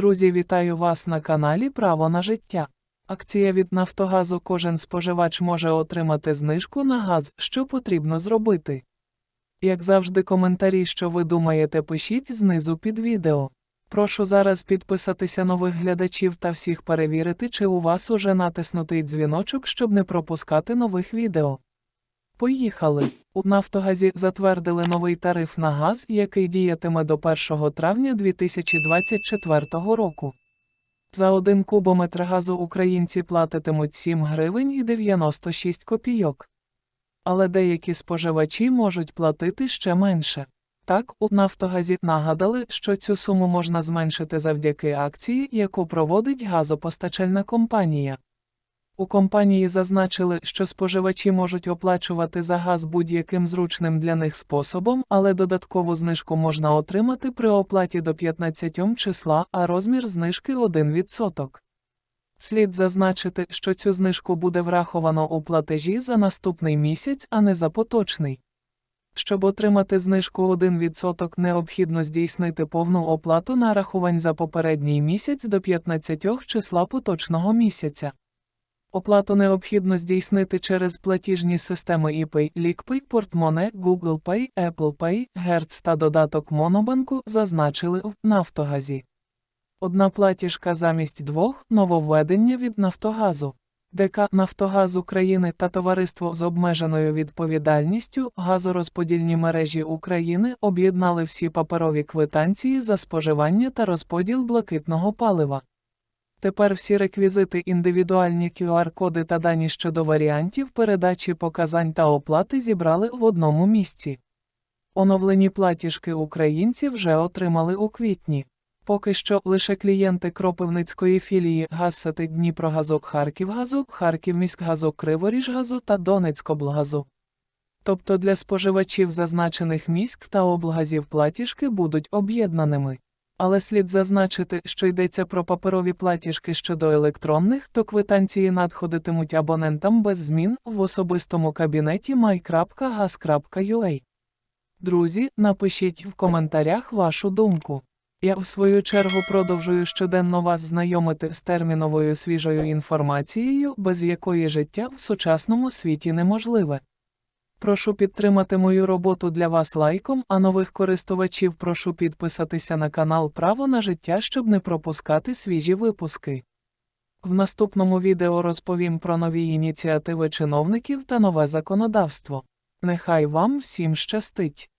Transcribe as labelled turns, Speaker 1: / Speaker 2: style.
Speaker 1: Друзі, вітаю вас на каналі Право на життя. Акція від Нафтогазу кожен споживач може отримати знижку на газ, що потрібно зробити. Як завжди, коментарі, що ви думаєте, пишіть знизу під відео. Прошу зараз підписатися нових глядачів та всіх перевірити, чи у вас уже натиснутий дзвіночок, щоб не пропускати нових відео. Поїхали! У Нафтогазі затвердили новий тариф на газ, який діятиме до 1 травня 2024 року. За один кубометр газу українці платитимуть 7 гривень і 96 копійок. Але деякі споживачі можуть платити ще менше. Так, у Нафтогазі нагадали, що цю суму можна зменшити завдяки акції, яку проводить газопостачальна компанія. У компанії зазначили, що споживачі можуть оплачувати за газ будь-яким зручним для них способом, але додаткову знижку можна отримати при оплаті до 15 числа, а розмір знижки 1%. Слід зазначити, що цю знижку буде враховано у платежі за наступний місяць, а не за поточний. Щоб отримати знижку 1%, необхідно здійснити повну оплату нарахувань за попередній місяць до 15 числа поточного місяця. Оплату необхідно здійснити через платіжні системи ePay, LickPay, Portmone, Google Pay, Apple Pay, Hertz та додаток Монобанку зазначили в Нафтогазі. Одна платіжка замість двох нововведення від Нафтогазу. ДК Нафтогаз України та Товариство з обмеженою відповідальністю газорозподільні мережі України об'єднали всі паперові квитанції за споживання та розподіл блакитного палива. Тепер всі реквізити, індивідуальні QR-коди та дані щодо варіантів передачі показань та оплати зібрали в одному місці. Оновлені платіжки українці вже отримали у квітні. Поки що лише клієнти Кропивницької філії Газсети Дніпрогазок Харківгазу, Харківміськгазок Криворіжгазу та Донецькоблгазу. Тобто для споживачів зазначених міськ та облгазів платіжки будуть об'єднаними. Але слід зазначити, що йдеться про паперові платіжки щодо електронних, то квитанції надходитимуть абонентам без змін в особистому кабінеті my.gas.ua. Друзі, напишіть в коментарях вашу думку. Я в свою чергу продовжую щоденно вас знайомити з терміновою свіжою інформацією, без якої життя в сучасному світі неможливе. Прошу підтримати мою роботу для вас лайком, а нових користувачів прошу підписатися на канал Право на життя, щоб не пропускати свіжі випуски. В наступному відео розповім про нові ініціативи чиновників та нове законодавство. Нехай вам всім щастить!